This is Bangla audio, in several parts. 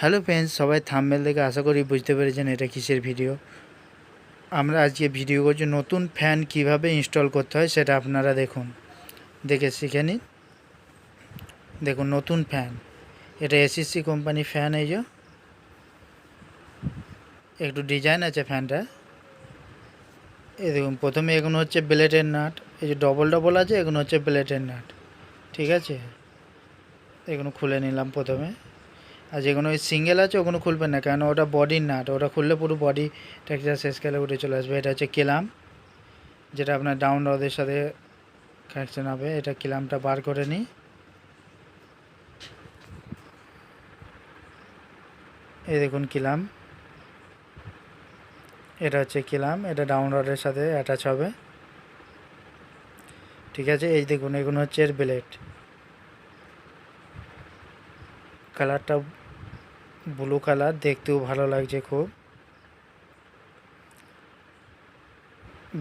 হ্যালো ফ্রেন্ডস, সবাই থাম্বেল দেখে আশা করি বুঝতে পেরেছেন এটা কিসের ভিডিও আমরা আজকে ভিডিও করছি নতুন ফ্যান কীভাবে ইনস্টল করতে হয় সেটা আপনারা দেখুন। দেখে শিখে নিন। দেখুন, নতুন ফ্যান এটা এসিসি কোম্পানি ফ্যান এই যে। একটু ডিজাইন আছে ফ্যানটা এই দেখুন, প্রথমে এগুলো হচ্ছে ব্লেডের নাট। এই যে ডবল ডবল আছে এগুলো হচ্ছে ব্লেডের নাট। ঠিক আছে? এগুলো খুলে নিলাম প্রথমে। আর যেগুলো ওই সিঙ্গেল আছে, ওগুলো খুলবেন না। কেন ওটা বডির নাট ওটা খুললে পুরো বডি টেক্সচার শেষ কালে উঠে চলে আসবে। এটা হচ্ছে কেলাম, যেটা আপনার ডাউন রদের সাথে কানেকশন হবে। এটা কিলামটা বার করে নিই। এই দেখুন কিলাম। এটা হচ্ছে কিলাম, এটা ডাউন রডের সাথে অ্যাটাচ হবে। ঠিক আছে, এই দেখুন, এগুলো হচ্ছে এর ব্লেড কালারটা ব্লু কালার, দেখতেও ভালো লাগছে খুব।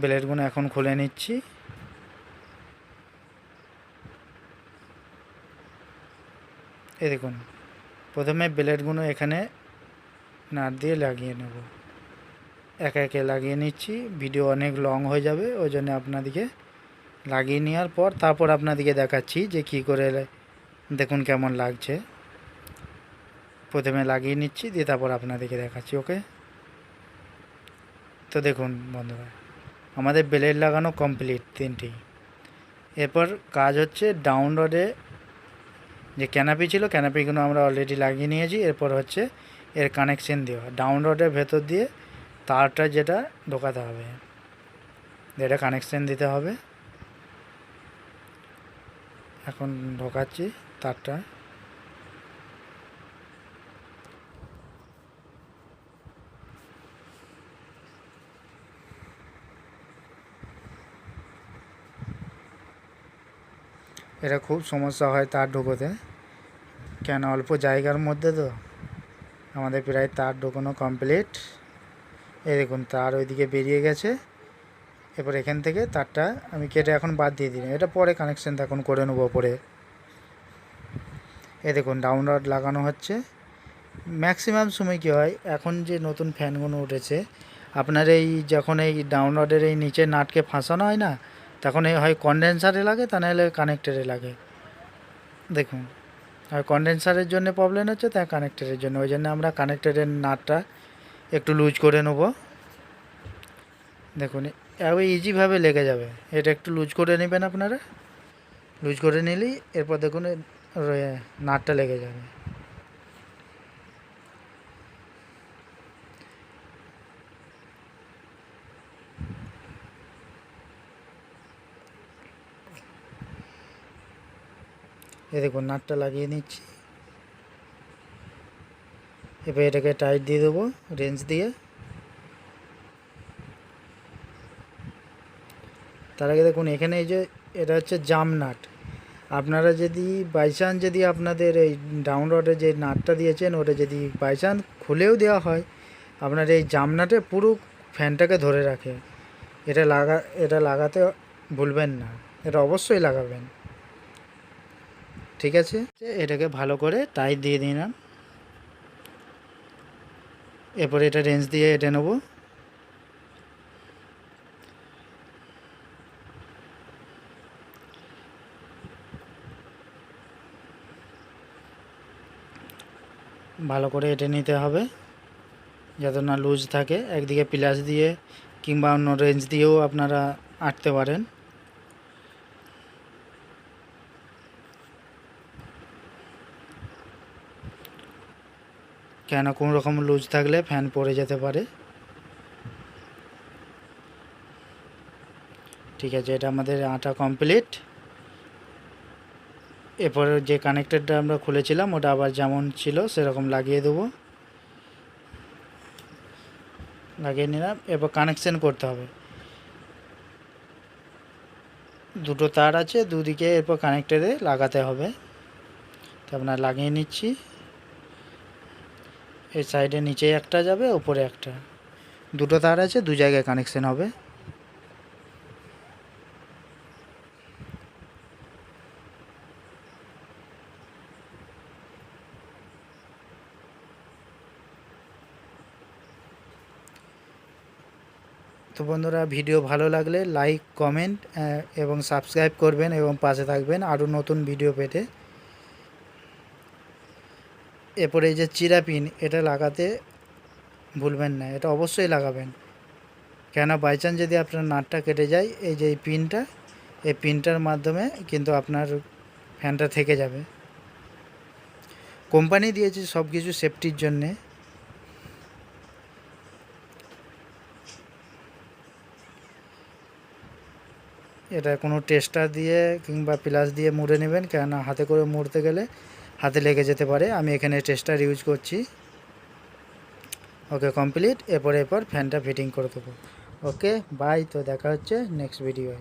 ব্লেডগুলো এখন খুলে নিচ্ছি। এই দেখুন, প্রথমে ব্লেডগুলো এখানে নাট দিয়ে লাগিয়ে নেব। একে একে লাগিয়ে নিচ্ছি, ভিডিও অনেক লং হয়ে যাবে, ওই জন্য আপনাদেরকে লাগিয়ে নেওয়ার পর তারপর আপনাদেরকে দেখাচ্ছি যে কি করে, দেখুন কেমন লাগছে। প্রথমে লাগিয়ে নিচ্ছি, দিয়ে তারপর আপনাদেরকে দেখাচ্ছি, ওকে? তো দেখুন বন্ধুরা, আমাদের ব্লেড লাগানো কমপ্লিট তিনটি। এরপর কাজ হচ্ছে ডাউন রডে যে ক্যানাপি ছিল ক্যানাপিগুলো আমরা অলরেডি লাগিয়ে নিয়েছি, এরপর হচ্ছে এর কানেকশন দেওয়া। ডাউন রডের ভেতর দিয়ে তারটা যেটা ঢোকাতে হবে এটা কানেকশন দিতে হবে। এখন ঢোকাচ্ছি তারটা। এটা খুব সমস্যা হয় তার ঢোকোতে। কেন? অল্প জায়গার মধ্যে তো। আমাদের প্রায় তার ঢোকানো কমপ্লিট এই দেখুন, তার ওইদিকে বেরিয়ে গেছে। এরপর এখান থেকে তারটা আমি কেটে এখন বাদ দিয়ে দিলাম। এটা পরে কানেকশান এখন করে নেব পরে। এ দেখুন ডাউন রড লাগানো হচ্ছে। ম্যাক্সিমাম সময় কী হয়? এখন যে নতুন ফ্যানগুলো উঠেছে, আপনার এই যখন এই ডাউন রডের এই নিচে নাটকে ফাঁসানো হয় না তখন এই হয় কন্ডেন্সারে লাগে, তা নাহলে কানেক্টারে লাগে। দেখুন, আর কন্ডেন্সারের জন্য প্রবলেম হচ্ছে তাই কানেক্টারের জন্য। ওই জন্য আমরা কানেক্টারের নাটটা একটু লুজ করে নেব। দেখুন এবার ইজিভাবে লেগে যাবে। এটা একটু লুজ করে নেবেন আপনারা। লুজ করে নিলেই এরপর দেখুন নাটটা লেগে যাবে। এই দেখুন, নাটটা লাগিয়ে নিচ্ছি। এবার এটাকে টাইট দিয়ে দেবো, রেঞ্জ দিয়ে। তার আগে দেখুন, এখানে এই যে, এটা হচ্ছে জাম নাট। আপনারা যদি বাইচান্স যদি আপনাদের এই ডাউন রডে যে নাটটা দিয়েছেন, ওটা যদি বাইচান্স খুলেও দেওয়া হয়, আপনার এই জাম নাটে পুরো ফ্যানটাকে ধরে রাখে। এটা লাগা, এটা লাগাতে ভুলবেন না। এটা অবশ্যই লাগাবেন। ঠিক আছে? এটাকে ভালো করে টাইট দিয়ে দিলাম এরপর এটা রেঞ্জ দিয়ে এটে নেব। ভালো করে এটে নিতে হবে, যাতে না লুজ থাকে। একদিকে প্লাস দিয়ে কিংবা অন্য রেঞ্জ দিয়েও আপনারা আটতে পারেন। কেন কোনো রকম লুজ থাকলে ফ্যান পড়ে যেতে পারে? ঠিক আছে, এটা আমাদের আটা কমপ্লিট এরপরে যে কানেক্টারটা আমরা খুলেছিলাম, ওটা আবার যেমন ছিল সেরকম লাগিয়ে দেবো। লাগিয়ে নিলাম, এরপর কানেকশান করতে হবে। দুটো তার আছে, দুদিকে এরপর কানেক্টারে লাগাতে হবে। তো আপনার লাগিয়ে নিচ্ছি। এই সাইডে নিচে একটা যাবে ওপরে একটা। দুটো তার আছে, দু জায়গায় কানেকশন হবে। তো বন্ধুরা, ভিডিও ভালো লাগলে লাইক কমেন্ট এবং সাবস্ক্রাইব করবেন এবং পাশে থাকবেন আরও নতুন ভিডিও পেতে। এরপরে এই যে চিরা পিন এটা লাগাতে ভুলবেন না, এটা অবশ্যই লাগাবেন। কেন? বাই চান্স যদি আপনার নাটটা কেটে যায়, এই যে এই পিনটা, এই পিনটার মাধ্যমে কিন্তু আপনার ফ্যানটা থেকে যাবে। কোম্পানি দিয়েছে সব কিছু সেফটির জন্যে। এটা কোনো টেস্টার দিয়ে কিংবা প্লাস দিয়ে মুড়ে নেবেন, কেননা হাতে করে মুড়তে গেলে হাতে লেগে যেতে পারে। আমি এখানে টেস্টার ইউজ করছি। ওকে কমপ্লিট এরপর এরপর ফ্যানটা ফিটিং করে দেবো। ওকে বাই তো দেখা হচ্ছে নেক্সট ভিডিওয়ে